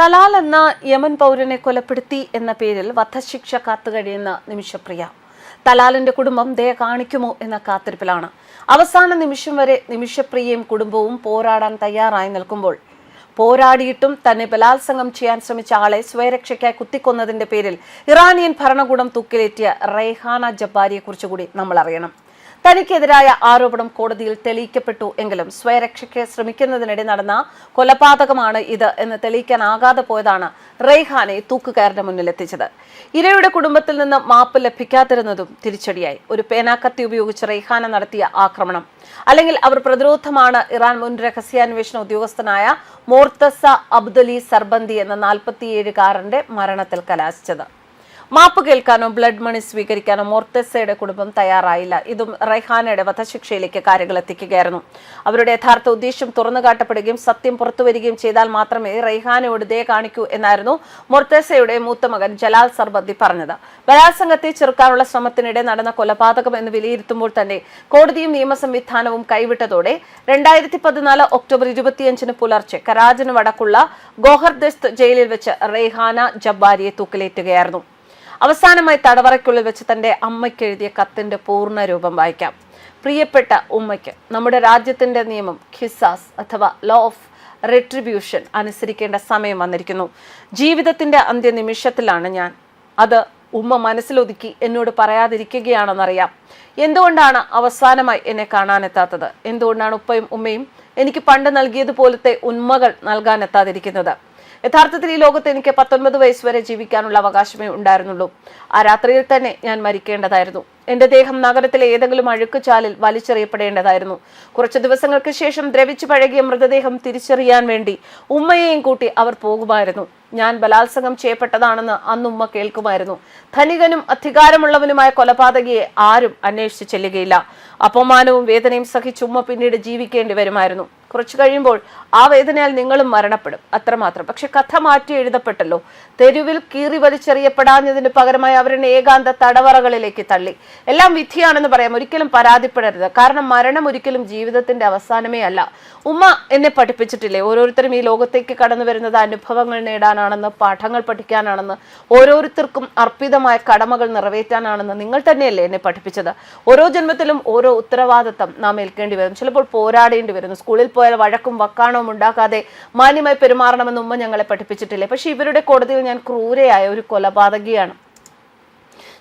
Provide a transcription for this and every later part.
Talal എന്ന Yemen പൗരനെ കൊലപ്പെടുത്തി എന്ന പേരിൽ വധശിക്ഷ കാത്തുകഴിയുന്ന നിമിഷപ്രിയ. തലാലിന്റെ കുടുംബം ദയ കാണിക്കുമോ എന്ന കാത്തിരിപ്പിലാണ്. അവസാന നിമിഷം വരെ നിമിഷപ്രിയയും കുടുംബവും പോരാടാൻ തയ്യാറായി നിൽക്കുമ്പോൾ പോരാടിയിട്ടും തന്നെ ബലാത്സംഗം ചെയ്യാൻ ശ്രമിച്ച ആളെ സ്വയരക്ഷയ്ക്കായി കുത്തിക്കൊന്നതിന്റെ പേരിൽ ഇറാനിയൻ ഭരണകൂടം തൂക്കിലേറ്റിയ റെയ്ഹാന ജബ്ബാരിയെ കുറിച്ചുകൂടി നമ്മൾ അറിയണം തനിക്കെതിരായ ആരോപണം കോടതിയിൽ തെളിയിക്കപ്പെട്ടു എങ്കിലും സ്വയരക്ഷയ്ക്ക് ശ്രമിക്കുന്നതിനിടെ നടന്ന കൊലപാതകമാണ് ഇത് എന്ന് തെളിയിക്കാനാകാതെ പോയതാണ് റെയ്ഹാനെ തൂക്കുകയറിന്റെ മുന്നിലെത്തിച്ചത്. ഇരയുടെ കുടുംബത്തിൽ നിന്ന് മാപ്പ് ലഭിക്കാതിരുന്നതും തിരിച്ചടിയായി. ഒരു പേനാക്കത്തി ഉപയോഗിച്ച് റെയ്ഹാന നടത്തിയ ആക്രമണം. അല്ലെങ്കിൽ അവർ പ്രതിരോധമാണ് ഇറാൻ മുൻ രഹസ്യാന്വേഷണ ഉദ്യോഗസ്ഥനായ മോർത്തസ അബ്ദുലി സർബന്തി എന്ന നാൽപ്പത്തിയേഴുകാരന്റെ മരണത്തിൽ കലാശിച്ചത്. മാപ്പ് കേൾക്കാനോ ബ്ലഡ് മണി സ്വീകരിക്കാനോ മോർത്തസയുടെ കുടുംബം തയ്യാറായില്ല. ഇതും റൈഹാനയുടെ വധശിക്ഷയിലേക്ക് കാര്യങ്ങൾ എത്തിക്കുകയായിരുന്നു. അവരുടെ യഥാർത്ഥ ഉദ്ദേശം തുറന്നു കാട്ടപ്പെടുകയും സത്യം പുറത്തുവരികയും ചെയ്താൽ മാത്രമേ റൈഹാനയോട് ദയ കാണിക്കൂ എന്നായിരുന്നു മൊർത്തസയുടെ മൂത്ത മകൻ ജലാൽ സർബന്തി പറഞ്ഞത്. ബലാത്സംഗത്തെ ചെറുക്കാനുള്ള ശ്രമത്തിനിടെ നടന്ന കൊലപാതകം എന്ന് വിലയിരുത്തുമ്പോൾ തന്നെ കോടതിയും നിയമ സംവിധാനവും കൈവിട്ടതോടെ രണ്ടായിരത്തി പതിനാല് ഒക്ടോബർ ഇരുപത്തിയഞ്ചിന് പുലർച്ചെ കരാജിന് വടക്കുള്ള ഗോഹർദസ്ത് ജയിലിൽ വെച്ച് റെയ്ഹാന ജബ്ബാരിയെ തൂക്കിലേറ്റുകയായിരുന്നു. അവസാനമായി തടവറയ്ക്കുള്ളിൽ വെച്ച് തന്റെ അമ്മയ്ക്ക് എഴുതിയ കത്തിന്റെ പൂർണ രൂപം വായിക്കാം. പ്രിയപ്പെട്ട ഉമ്മയ്ക്ക് നമ്മുടെ രാജ്യത്തിന്റെ നിയമം ഖിസാസ് അഥവാ ലോ ഓഫ് റിട്രിബ്യൂഷൻ അനുസരിക്കേണ്ട സമയം വന്നിരിക്കുന്നു. ജീവിതത്തിന്റെ അന്ത്യനിമിഷത്തിലാണ് ഞാൻ അത് ഉമ്മ മനസ്സിലൊതുക്കി എന്നോട് പറയാതിരിക്കുകയാണെന്നറിയാം. എന്തുകൊണ്ടാണ് അവസാനമായി എന്നെ കാണാനെത്താത്തത്? എന്തുകൊണ്ടാണ് ഉപ്പയും ഉമ്മയും എനിക്ക് പണ്ട് നൽകിയതുപോലത്തെ ഉന്മകൾ നൽകാനെത്താതിരിക്കുന്നത്? യഥാർത്ഥത്തിൽ ഈ ലോകത്ത് എനിക്ക് പത്തൊൻപത് വയസ്സ് വരെ ജീവിക്കാനുള്ള അവകാശമേ ഉണ്ടായിരുന്നുള്ളൂ. ആ രാത്രിയിൽ തന്നെ ഞാൻ മരിക്കേണ്ടതായിരുന്നു. എന്റെ ദേഹം നഗരത്തിലെ ഏതെങ്കിലും അഴുക്കുചാലിൽ വലിച്ചെറിയപ്പെടേണ്ടതായിരുന്നു. കുറച്ചു ദിവസങ്ങൾക്ക് ശേഷം ദ്രവിച്ചു പഴകിയ മൃതദേഹം തിരിച്ചറിയാൻ വേണ്ടി ഉമ്മയെയും കൂട്ടി അവർ പോകുമായിരുന്നു. ഞാൻ ബലാത്സംഗം ചെയ്യപ്പെട്ടതാണെന്ന് അന്ന് ഉമ്മ കേൾക്കുമായിരുന്നു. ധനികനും അധികാരമുള്ളവനുമായ കൊലപാതകയെ ആരും അന്വേഷിച്ചു ചെല്ലുകയില്ല. അപമാനവും വേദനയും സഹിച്ച് ഉമ്മ പിന്നീട് ജീവിക്കേണ്ടി വരുമായിരുന്നു. കുറച്ചു കഴിയുമ്പോൾ ആ വേദനയാൽ നിങ്ങളും മരണപ്പെടും. അത്രമാത്രം. പക്ഷെ കഥ മാറ്റി എഴുതപ്പെട്ടല്ലോ. തെരുവിൽ കീറി വലിച്ചെറിയപ്പെടാഞ്ഞതിന് പകരമായി അവരുടെ ഏകാന്ത തടവറകളിലേക്ക് തള്ളി. എല്ലാം വിധിയാണെന്ന് പറയാം. ഒരിക്കലും പരാതിപ്പെടരുത്. കാരണം മരണം ഒരിക്കലും ജീവിതത്തിന്റെ അവസാനമേ അല്ല. ഉമ്മ എന്നെ പഠിപ്പിച്ചിട്ടില്ലേ? ഓരോരുത്തരും ഈ ലോകത്തേക്ക് കടന്നു വരുന്നത് അനുഭവങ്ങൾ നേടാനാണെന്ന് പാഠങ്ങൾ പഠിക്കാനാണെന്ന് ഓരോരുത്തർക്കും അർപ്പിതമായ കടമകൾ നിറവേറ്റാനാണെന്ന് നിങ്ങൾ തന്നെയല്ലേ എന്നെ പഠിപ്പിച്ചത്? ഓരോ ജന്മത്തിലും ഓരോ ഉത്തരവാദിത്തം നാം ഏൽക്കേണ്ടി വരും. ചിലപ്പോൾ പോരാടേണ്ടി വരുന്നു സ്കൂളിൽ പോയാൽ വഴക്കും വക്കാണവും ഉണ്ടാക്കാതെ മാന്യമായി പെരുമാറണമെന്ന് ഉമ്മ ഞങ്ങളെ പഠിപ്പിച്ചിട്ടില്ലേ? പക്ഷെ ഇവരുടെ കോടതിയിൽ ഞാൻ ക്രൂരയായ ഒരു കൊലപാതകിയാണ്.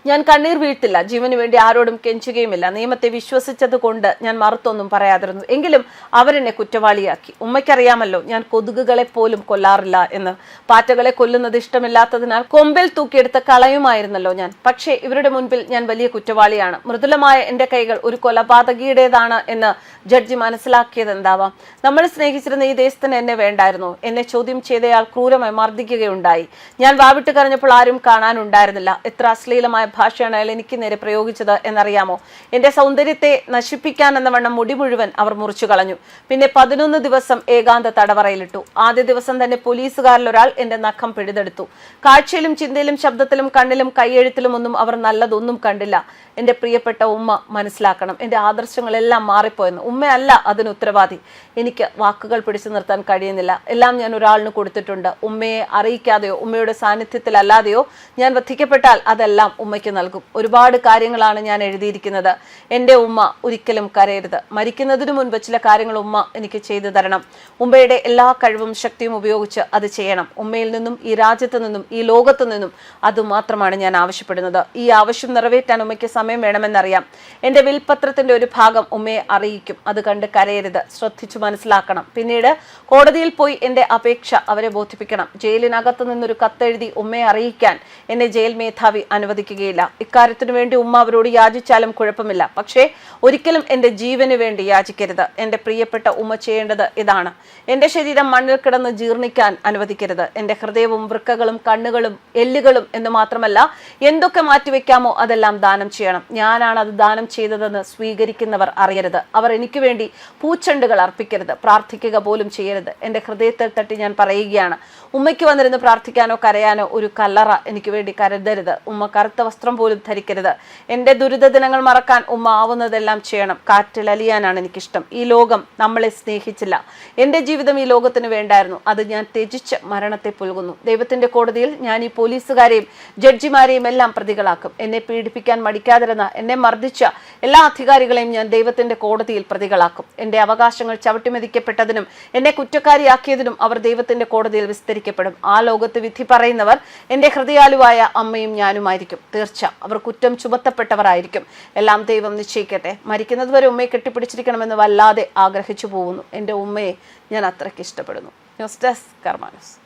ഞാൻ കണ്ണീർ വീഴ്ത്തില്ല. ജീവന് വേണ്ടി ആരോടും കെഞ്ചുകയുമില്ല. നിയമത്തെ വിശ്വസിച്ചത് കൊണ്ട് ഞാൻ മറുത്തൊന്നും പറയാതിരുന്നു. എങ്കിലും അവരെന്നെ കുറ്റവാളിയാക്കി. ഉമ്മയ്ക്കറിയാമല്ലോ ഞാൻ കൊതുകുകളെ പോലും കൊല്ലാറില്ല എന്ന്. പാറ്റകളെ കൊല്ലുന്നത് ഇഷ്ടമില്ലാത്തതിനാൽ കൊമ്പിൽ തൂക്കിയെടുത്ത കളയുമായിരുന്നല്ലോ ഞാൻ. പക്ഷേ ഇവരുടെ മുൻപിൽ ഞാൻ വലിയ കുറ്റവാളിയാണ്. മൃദുലമായ എന്റെ കൈകൾ ഒരു കൊലപാതകിയുടേതാണ് എന്ന് ജഡ്ജി മനസ്സിലാക്കിയത് എന്താവാം? നമ്മൾ സ്നേഹിച്ചിരുന്ന ഈ ദേശത്തിന് എന്നെ വേണ്ടായിരുന്നു. എന്നെ ചോദ്യം ചെയ്തയാൾ ക്രൂരമായി മർദ്ദിക്കുകയുണ്ടായി. ഞാൻ വാവിട്ട് കരഞ്ഞപ്പോൾ ആരും കാണാനുണ്ടായിരുന്നില്ല. എത്ര അശ്ലീലമായ ഭാഷയാണ് അയാൾ എനിക്ക് നേരെ പ്രയോഗിച്ചത് എന്നറിയാമോ? എന്റെ സൗന്ദര്യത്തെ നശിപ്പിക്കാൻ എന്ന വണ്ണം മുടി മുഴുവൻ അവർ മുറിച്ചു കളഞ്ഞു. പിന്നെ പതിനൊന്ന് ദിവസം ഏകാന്ത തടവറയിലിട്ടു. ആദ്യ ദിവസം തന്നെ പോലീസുകാരിൽ ഒരാൾ എന്റെ നഖം പിഴുതെടുത്തു. കാഴ്ചയിലും ചിന്തയിലും ശബ്ദത്തിലും കണ്ണിലും കൈയെഴുത്തിലും ഒന്നും അവർ നല്ലതൊന്നും കണ്ടില്ല. എന്റെ പ്രിയപ്പെട്ട ഉമ്മ മനസ്സിലാക്കണം. എന്റെ ആദർശങ്ങളെല്ലാം മാറിപ്പോയെന്ന്. ഉമ്മയല്ല അതിന് ഉത്തരവാദി. എനിക്ക് വാക്കുകൾ പിടിച്ചു നിർത്താൻ കഴിയുന്നില്ല. എല്ലാം ഞാൻ ഒരാളിന് കൊടുത്തിട്ടുണ്ട്. ഉമ്മയെ അറിയിക്കാതെയോ ഉമ്മയുടെ സാന്നിധ്യത്തിലല്ലാതെയോ ഞാൻ വധിക്കപ്പെട്ടാൽ അതെല്ലാം ഉമ്മയ്ക്ക് നൽകും. ഒരുപാട് കാര്യങ്ങളാണ് ഞാൻ എഴുതിയിരിക്കുന്നത്. എന്റെ ഉമ്മ ഒരിക്കലും കരയരുത്. മരിക്കുന്നതിനു മുൻപ് ചില കാര്യങ്ങൾ ഉമ്മ എനിക്ക് ചെയ്തു തരണം. ഉമ്മയുടെ എല്ലാ കഴിവും ശക്തിയും ഉപയോഗിച്ച് അത് ചെയ്യണം. ഉമ്മയിൽ നിന്നും ഈ രാജ്യത്ത് നിന്നും ഈ ലോകത്തു നിന്നും അതുമാത്രമാണ് ഞാൻ ആവശ്യപ്പെടുന്നത്. ഈ ആവശ്യം നിറവേറ്റാൻ ഉമ്മയ്ക്ക് സമയം വേണമെന്നറിയാം. എന്റെ വിൽപത്രത്തിന്റെ ഒരു ഭാഗം ഉമ്മയെ അറിയിക്കും. അത് കണ്ട് കരയരുത്. ശ്രദ്ധിച്ചു മനസ്സിലാക്കണം. പിന്നീട് കോടതിയിൽ പോയി എന്റെ അപേക്ഷ അവരെ ബോധിപ്പിക്കണം. ജയിലിനകത്ത് നിന്നൊരു കത്തെഴുതി ഉമ്മയെ അറിയിക്കാൻ എന്നെ ജയിൽ മേധാവി അനുവദിക്കുകയില്ല. ഇക്കാര്യത്തിനു വേണ്ടി ഉമ്മ അവരോട് യാചിച്ചാലും കുഴപ്പമില്ല. പക്ഷേ ഒരിക്കലും എന്റെ ജീവന് വേണ്ടി യാചിക്കരുത്. എന്റെ പ്രിയപ്പെട്ട ഉമ്മ ചെയ്യേണ്ടത് ഇതാണ്. എന്റെ ശരീരം മണ്ണിൽ കിടന്ന് ജീർണിക്കാൻ അനുവദിക്കരുത്. എന്റെ ഹൃദയവും വൃക്കകളും കണ്ണുകളും എല്ലുകളും എന്ന് മാത്രമല്ല എന്തൊക്കെ മാറ്റിവെക്കാമോ അതെല്ലാം ദാനം ചെയ്യണം. ഞാനാണ് അത് ദാനം ചെയ്തതെന്ന് സ്വീകരിക്കുന്നവർ അറിയരുത്. അവർ എനിക്ക് വേണ്ടി പൂച്ചെണ്ടുകൾ അർപ്പിക്കരുത്. പ്രാർത്ഥിക്കുക പോലും ചെയ്യരുത്. എന്റെ ഹൃദയത്തിൽ തട്ടി ഞാൻ പറയുകയാണ്. ഉമ്മയ്ക്ക് വന്നിരുന്ന് പ്രാർത്ഥിക്കാനോ കരയാനോ ഒരു കല്ലറ എനിക്ക് വേണ്ടി കരുതരുത്. ഉമ്മ കറുത്ത പോലും ധരിക്കരുത്. എന്റെ ദുരിത ദിനങ്ങൾ മറക്കാൻ ഉമ്മ ആവുന്നതെല്ലാം ചെയ്യണം. കാറ്റിൽ അലിയാനാണ് എനിക്കിഷ്ടം. ഈ ലോകം നമ്മളെ സ്നേഹിച്ചില്ല. എന്റെ ജീവിതം ഈ ലോകത്തിന് വേണ്ടായിരുന്നു. അത് ഞാൻ ത്യജിച്ച് മരണത്തെ പുൽകുന്നു. ദൈവത്തിന്റെ കോടതിയിൽ ഞാൻ ഈ പോലീസുകാരെയും ജഡ്ജിമാരെയും എല്ലാം പ്രതികളാക്കും. എന്നെ പീഡിപ്പിക്കാൻ മടിക്കാതിരുന്ന എന്നെ മർദ്ദിച്ച എല്ലാ അധികാരികളെയും ഞാൻ ദൈവത്തിന്റെ കോടതിയിൽ പ്രതികളാക്കും. എന്റെ അവകാശങ്ങൾ ചവിട്ടിമെതിക്കപ്പെട്ടതിനും എന്നെ കുറ്റക്കാരിയാക്കിയതിനും അവർ ദൈവത്തിന്റെ കോടതിയിൽ വിസ്തരിക്കപ്പെടും. ആ ലോകത്ത് വിധി പറയുന്നവർ എന്റെ ഹൃദയാലുവായ അമ്മയും ഞാനുമായിരിക്കും. തീർച്ച അവർ കുറ്റം ചുമത്തപ്പെട്ടവരായിരിക്കും. എല്ലാം ദൈവം നിശ്ചയിക്കട്ടെ. മരിക്കുന്നതുവരെ ഉമ്മയെ കെട്ടിപ്പിടിച്ചിരിക്കണമെന്ന് വല്ലാതെ ആഗ്രഹിച്ചു പോകുന്നു. എന്റെ ഉമ്മയെ ഞാൻ അത്രയ്ക്ക് ഇഷ്ടപ്പെടുന്നു. News desk കർമാനസ്